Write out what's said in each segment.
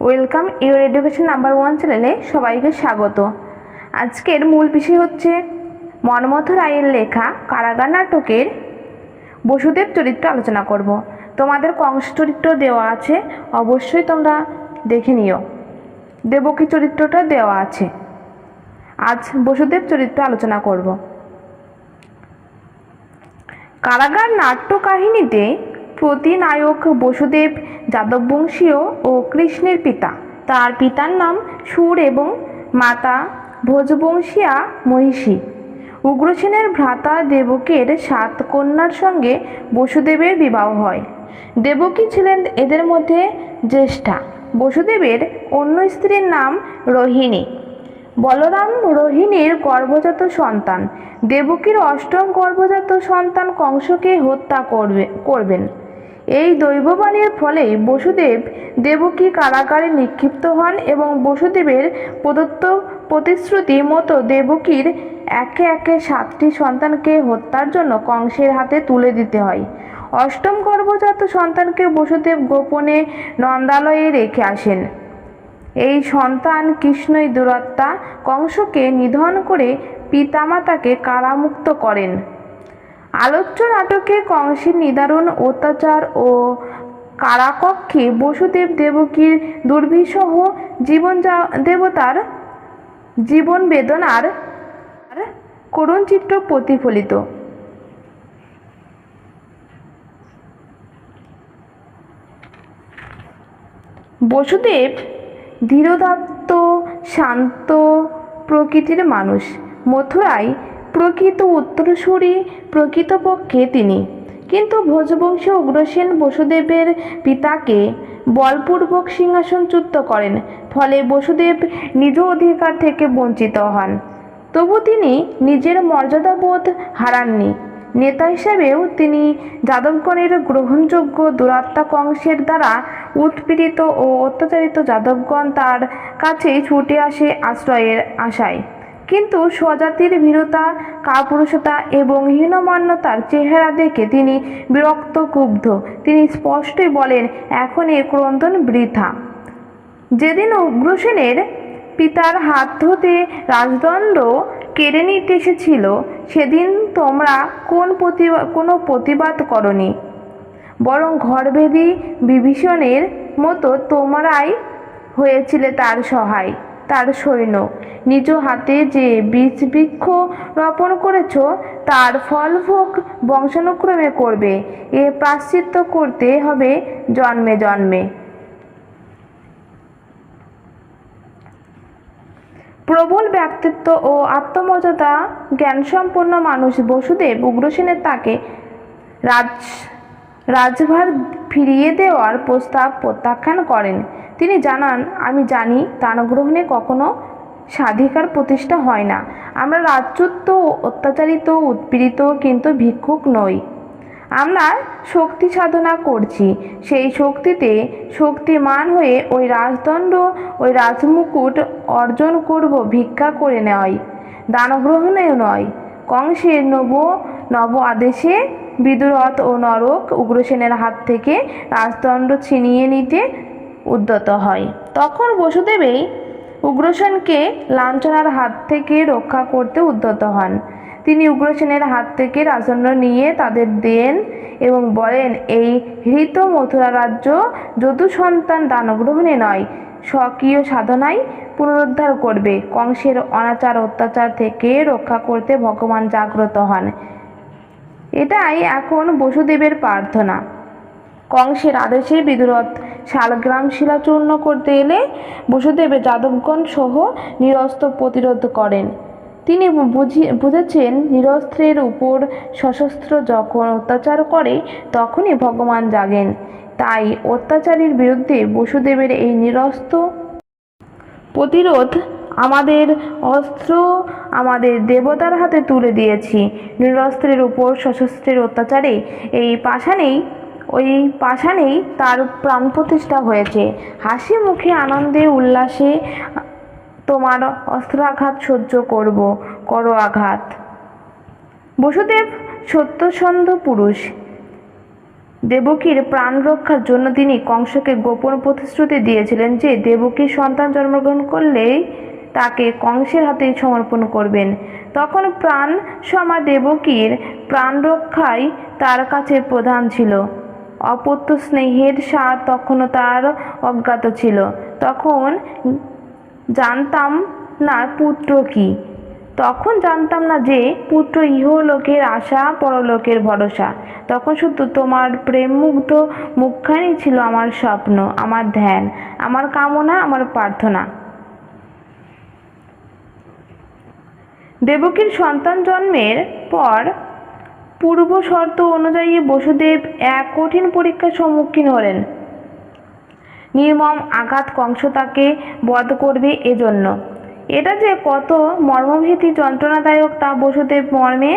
Welcome your education number one চ্যানেলে সবাইকে স্বাগত। আজকের মূল বিষয় হচ্ছে মনমথ রায়ের লেখা কারাগার নাটকের বসুদেব চরিত্র আলোচনা করব। তোমাদের কংস চরিত্র দেওয়া আছে, অবশ্যই তোমরা দেখে নিও। দেবকী চরিত্রটা দেওয়া আছে। আজ বসুদেব চরিত্র আলোচনা করব। কারাগার নাট্য কাহিনীতে প্রতিনায়ক বসুদেব যাদববংশীয় ও কৃষ্ণের পিতা। তার পিতার নাম সুর এবং মাতা ভোজবংশীয়া মহিষী। উগ্রসেনের ভ্রাতা দেবকের সাত কন্যার সঙ্গে বসুদেবের বিবাহ হয়। দেবকী ছিলেন এদের মধ্যে জ্যেষ্ঠা। বসুদেবের অন্য স্ত্রীর নাম রোহিণী। বলরাম রোহিণীর গর্ভজাত সন্তান। দেবকীর অষ্টম গর্ভজাত সন্তান কংসকে হত্যা করবে, করবেন। এই দৈববাণীর ফলে বসুদেব দেবকী কারাগারে নিক্ষিপ্ত হন এবং বসুদেবের প্রদত্ত প্রতিশ্রুতি মতো দেবকীর একে একে সাতটি সন্তানকে হত্যার জন্য কংসের হাতে তুলে দিতে হয়। অষ্টম গর্ভজাত সন্তানকে বসুদেব গোপনে নন্দালয়ে রেখে আসেন। এই সন্তান কৃষ্ণই দুরাত্মা, কংসকে নিধন করে পিতামাতাকে কারামুক্ত করেন। আলোচ্য নাটকে কংসের নিদারুণ অত্যাচার ও কারাকক্ষে বসুদেব দেবকীর দুর্বিষহ জীবন দেবতার জীবন বেদনার করুণ চিত্র প্রতিফলিত। বসুদেব ধীরদত্ত, শান্ত প্রকৃতির মানুষ। মথুরায় প্রকৃত উত্তরসূরি প্রকৃতপক্ষে তিনি। কিন্তু ভোজবংশ উগ্রসেন বসুদেবের পিতাকে বলপূর্বক সিংহাসনচ্যুত করেন, ফলে বসুদেব নিজ অধিকার থেকে বঞ্চিত হন। তবু তিনি নিজের মর্যাদাবোধ হারাননি। নেতা হিসেবেও তিনি যাদবগণের গ্রহণযোগ্য দুরাত্মা কংসের দ্বারা উৎপীড়িত ও অত্যাচারিত যাদবগণ তার কাছে ছুটে আসে আশ্রয়ের আশায়। কিন্তু স্বজাতির ভীরতা, কাপুরুষতা এবং হীনমান্যতার চেহারা দেখে তিনি বিরক্ত ক্ষুব্ধ। তিনি স্পষ্টই বলেন, এখন এ ক্রন্দন বৃথা। যেদিন উগ্রসেনের পিতার হাত ধুতে রাজদণ্ড কেড়ে নিতে এসেছিল, সেদিন তোমরা কোন প্রতিবা, কোনো প্রতিবাদ করনি? বরং ঘরভেদি বিভীষণের মতো তোমরাই হয়েছিলে তার সহায়। তার সৈন্য। নিজ হাতে যে বীজ বৃক্ষ রোপণ করেছ, তার ফলভোগ বংশানুক্রমে করবে। এ প্রাশ্চিত্য করতে হবে জন্মে জন্মে। প্রবল ব্যক্তিত্ব ও আত্মমর্যাদা, জ্ঞানসম্পন্ন মানুষ বসুদেব উগ্রসেনের তাকে রাজ রাজভার ফিরিয়ে দেওয়ার প্রস্তাব প্রত্যাখ্যান করেন। তিনি জানান, আমি জানি দানগ্রহণে কখনো স্বাধিকার প্রতিষ্ঠা হয় না। আমরা রাজচ্যুত অত্যাচারিত, উৎপীড়িত কিন্তু ভিক্ষুক নই। আমরা শক্তি সাধনা করছি। সেই শক্তিতে শক্তিমান হয়ে ওই রাজদণ্ড, ওই রাজমুকুট অর্জন করব, ভিক্ষা করে নেয়। দানগ্রহণেও নয়। কংসের নব নব আদেশে বিদুরথ ও নরক উগ্রসেনের হাত থেকে রাজদণ্ড ছিনিয়ে নিতে উদ্যত হয়। তখন বসুদেবেই উগ্রসেনকে লাঞ্ছনার হাত থেকে রক্ষা করতে উদ্যত হন। তিনি উগ্রসেনের হাত থেকে রাজদণ্ড নিয়ে তাদের দেন এবং বলেন, এই হৃত মথুরা রাজ্য যদু সন্তান দানগ্রহণে নয় স্বকীয় সাধনায় পুনরুদ্ধার করবে। কংসের অনাচার অত্যাচার থেকে রক্ষা করতে ভগবান জাগ্রত হন। এটাই এখন বসুদেবের প্রার্থনা। কংসের আদেশে বিদুরথ শালগ্রাম শিলাচূর্ণ করতে এলে বসুদেবের যাদবগণ সহ নিরস্ত প্রতিরোধ করেন। তিনি বুঝি, বুঝেছেন নিরস্ত্রের উপর সশস্ত্র যখন অত্যাচার করে, তখনই ভগবান জাগেন। তাই অত্যাচারীর বিরুদ্ধে বসুদেবের এই নিরস্ত্র প্রতিরোধ আমাদের অস্ত্র আমাদের দেবতার হাতে তুলে দিয়েছি। নিরস্ত্রের উপর সশস্ত্রের অত্যাচারে এই পাষাণেই, ওই পাষাণেই তার প্রাণ প্রতিষ্ঠা হয়েছে। হাসি মুখে আনন্দে, উল্লাসে তোমার অস্ত্রাঘাত সহ্য করব, করো আঘাত। বসুদেব সত্যসন্ধ পুরুষ। দেবকীর প্রাণ রক্ষার জন্য তিনি কংসকে গোপন প্রতিশ্রুতি দিয়েছিলেন যে দেবকীর সন্তান জন্মগ্রহণ করলেই তাকে কংসের হাতে সমর্পণ করবেন। তখন প্রাণ সমা দেবকীর প্রাণ রক্ষাই তার কাছে প্রধান ছিল। অপত্য স্নেহের স্বাদ তখনও তার অজ্ঞাত ছিল। তখন জানতাম না পুত্র কি। তখন জানতাম না যে পুত্র ইহলোকের আশা, পরলোকের ভরসা। তখন শুধু তোমার প্রেমমুগ্ধ মুখখানি ছিল আমার স্বপ্ন, আমার ধ্যান, আমার কামনা, আমার প্রার্থনা। দেবকীর সন্তান জন্মের পর পূর্ব শর্ত অনুযায়ী বসুদেব এক কঠিন পরীক্ষার সম্মুখীন হলেন। নির্মম আঘাত কংস তাকে বধ করবে এজন্য। এটা যে কত মর্মভীতি যন্ত্রণাদায়ক তা বসুদেব মর্মে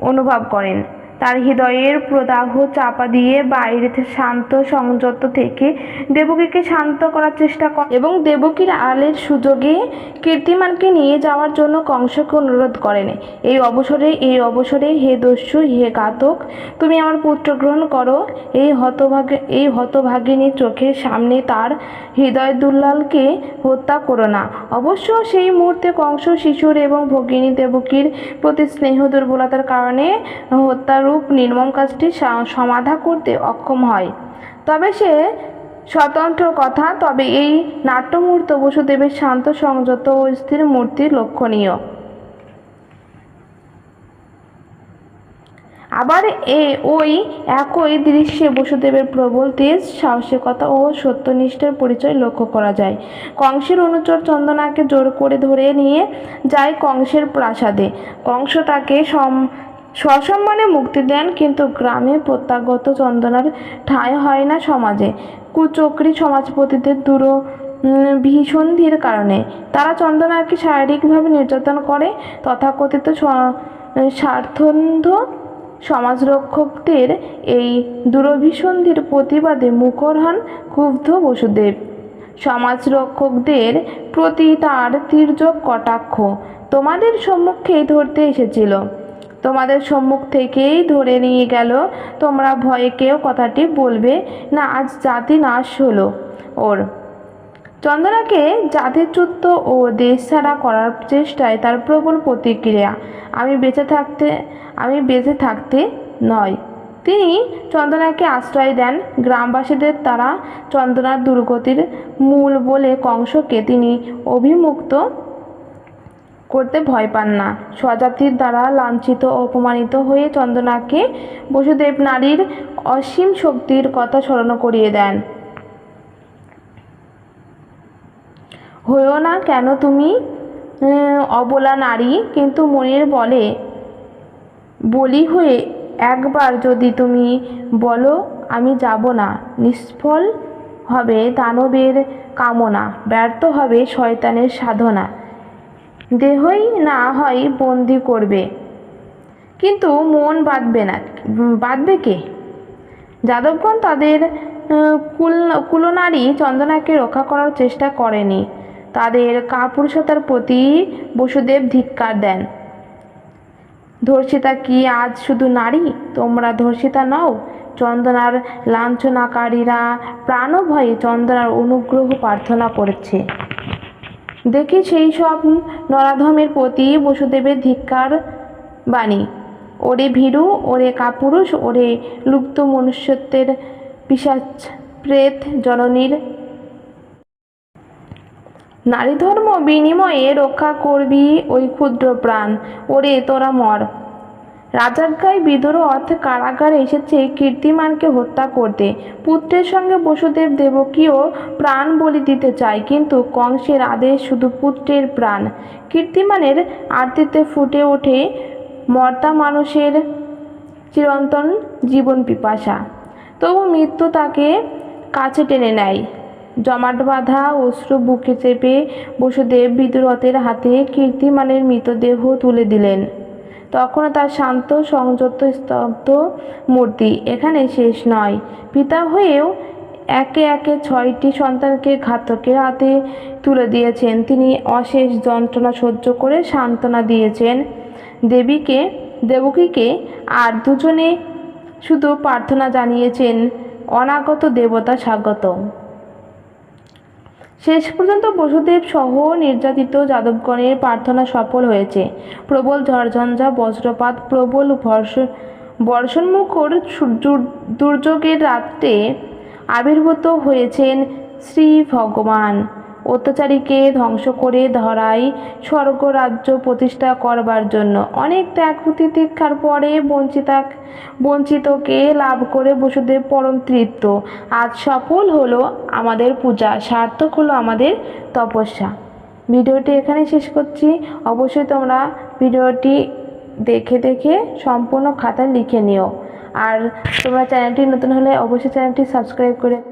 অনুভব করেন। তার হৃদয়ের প্রদাহ চাপা দিয়ে বাইরে শান্ত সংযত থেকে দেবকীকে শান্ত করার চেষ্টা করে। এবং দেবকীর আলের সুযোগে কীর্তিমানকে নিয়ে যাওয়ার জন্য কংসকে অনুরোধ করেন। এই অবসরে এই অবসরে, হে দস্যু, হে ঘাতক তুমি আমার পুত্র গ্রহণ করো। এই হতভাগে, এই হতভাগিনীর চোখের সামনে তার হৃদয় দুল্লালকে হত্যা করো না। অবশ্য সেই মুহূর্তে কংস, শিশুর এবং ভগিনী দেবকীর প্রতি স্নেহ দুর্বলতার কারণে হত্যারূপ নির্মম কাজটি সমাধা করতে অক্ষম হয়। তবে সে স্বতন্ত্র কথা, তবে এই নাট্যমূর্ত বসুদেবের শান্ত, সংযত ও স্থির মূর্তি লক্ষণীয়। আবার এ ওই একই দৃশ্যে বসুদেবের প্রবল তেজ, সাহসিকতা ও সত্যনিষ্ঠের পরিচয় লক্ষ্য করা যায়। কংসের অনুচর চন্দনাকে জোর করে ধরে নিয়ে যায় কংসের প্রাসাদে। কংস তাকে সসম্মানে মুক্তি দেন কিন্তু গ্রামে প্রত্যাগত চন্দনার ঠাঁই হয় না সমাজে। কুচক্রী সমাজপতিদের দূর উম, ভীষন্ধির কারণে। তারা চন্দনাকে শারীরিকভাবে নির্যাতন করে তথাকথিত স্বার্থন্ধ সমাজরক্ষকদের এই দুরভিসন্ধির প্রতিবাদে মুখর হন ক্ষুব্ধ বসুদেব। সমাজরক্ষকদের প্রতি তার তীর্যক কটাক্ষ তোমাদের সম্মুখেই ধরতে এসেছিল। তোমাদের সম্মুখ থেকেই ধরে নিয়ে গেল, তোমরা ভয়ে কেউ কথাটি বলবে না, আজ জাতি নাশ হলো। ওর। চন্দনাকে জাতিচ্যুত ও দেশ ছাড়া করার চেষ্টায় তার প্রবল প্রতিক্রিয়া, আমি বেঁচে থাকতে, আমি বেঁচে থাকতে নয়। তিনি চন্দনাকে আশ্রয় দেন, গ্রামবাসীদের তারা চন্দনার দুর্গতির মূল বলে কংসকে তিনি অভিমুক্ত করতে ভয় পান না। স্বজাতির দ্বারা লাঞ্ছিত অপমানিত হয়ে চন্দনাকে বসুদেব নারীর অসীম শক্তির কথা স্মরণ করিয়ে দেন। হয়েও না কেন তুমি অবলা নারী, কিন্তু মনের বলে, বলি হয়ে একবার যদি তুমি বলো, আমি যাব না। নিষ্ফল হবে দানবের কামনা, ব্যর্থ হবে শয়তানের সাধনা। দেহই না হয় বন্দি করবে। কিন্তু মন বাঁধবে না। বাঁধবে কে? যাদবগণ তাদের কুল, কুলনারী চন্দনাকে রক্ষা করার চেষ্টা করেনি। তাদের কাপুরুষতার প্রতি বসুদেব ধিক্কার দেন। ধর্ষিতা কি আজ শুধু নারী? তোমরা ধর্ষিতা নও। চন্দনার লাঞ্ছনাকারীরা প্রাণভয়ে চন্দনার অনুগ্রহ প্রার্থনা করেছে। দেখি সেই সব নরাধমের প্রতি বসুদেবের ধিক্কার বাণী। ওরে ভীরু, ওরে কাপুরুষ, ওরে লুপ্ত মনুষ্যত্বের পিসাচ প্রেত জননীর। নারী ধর্ম বিনিময়ে রক্ষা করবি ওই ক্ষুদ্র প্রাণ। ওরে তোরা মর। রাজাজ্ঞায় বিদরথ কারাগারে এসেছে কীর্তিমানকে হত্যা করতে। পুত্রের সঙ্গে বসুদেব দেবকীও প্রাণ বলি দিতে চায়, কিন্তু কংসের আদেশ শুধু পুত্রের প্রাণ। কীর্তিমানের আরতিতে ফুটে ওঠে মর্তা মানুষের চিরন্তন জীবন পিপাসা। তবু মৃত্যু তাকে কাছে টেনে নেয়। জমাট বাঁধা অশ্রু বুকে চেপে বসুদেব বিদুরথের হাতে কীর্তিমানের মৃতদেহ তুলে দিলেন। তখন তার শান্ত, সংযত, স্তব্ধ মূর্তি এখানে শেষ নয়। পিতা হয়েও একে একে ছয়টি সন্তানকে ঘাতকের হাতে তুলে দিয়েছেন। তিনি অশেষ যন্ত্রণা সহ্য করে সান্ত্বনা দিয়েছেন। দেবীকে, দেবকীকে আর দুজনে শুধু প্রার্থনা জানিয়েছেন, অনাগত দেবতা স্বাগত শেষ পর্যন্ত বসুদেব সহ নির্যাতিত যাদবগণের প্রার্থনা সফল হয়েছে। প্রবল ঝড়ঝঞ্ঝা, বজ্রপাত, প্রবল বর্ষ বর্ষণমুখর দুর্যোগের রাত্রে আবির্ভূত হয়েছেন শ্রী ভগবান। অত্যাচারীকে ধ্বংস করে ধরাই স্বর্গরাজ্য প্রতিষ্ঠা করবার জন্য। অনেক ত্যাগ প্রতিতীক্ষার পরে বঞ্চিতা, বঞ্চিতকে লাভ করে বসুদেব পরম তৃপ্ত। আজ সফল হলো আমাদের পূজা, সার্থক হলো আমাদের তপস্যা। ভিডিওটি এখানে শেষ করছি। অবশ্যই তোমরা ভিডিওটি দেখে দেখে সম্পূর্ণ খাতা লিখে নিও। আর তোমরা চ্যানেলটি নতুন হলে অবশ্যই চ্যানেলটি সাবস্ক্রাইব করে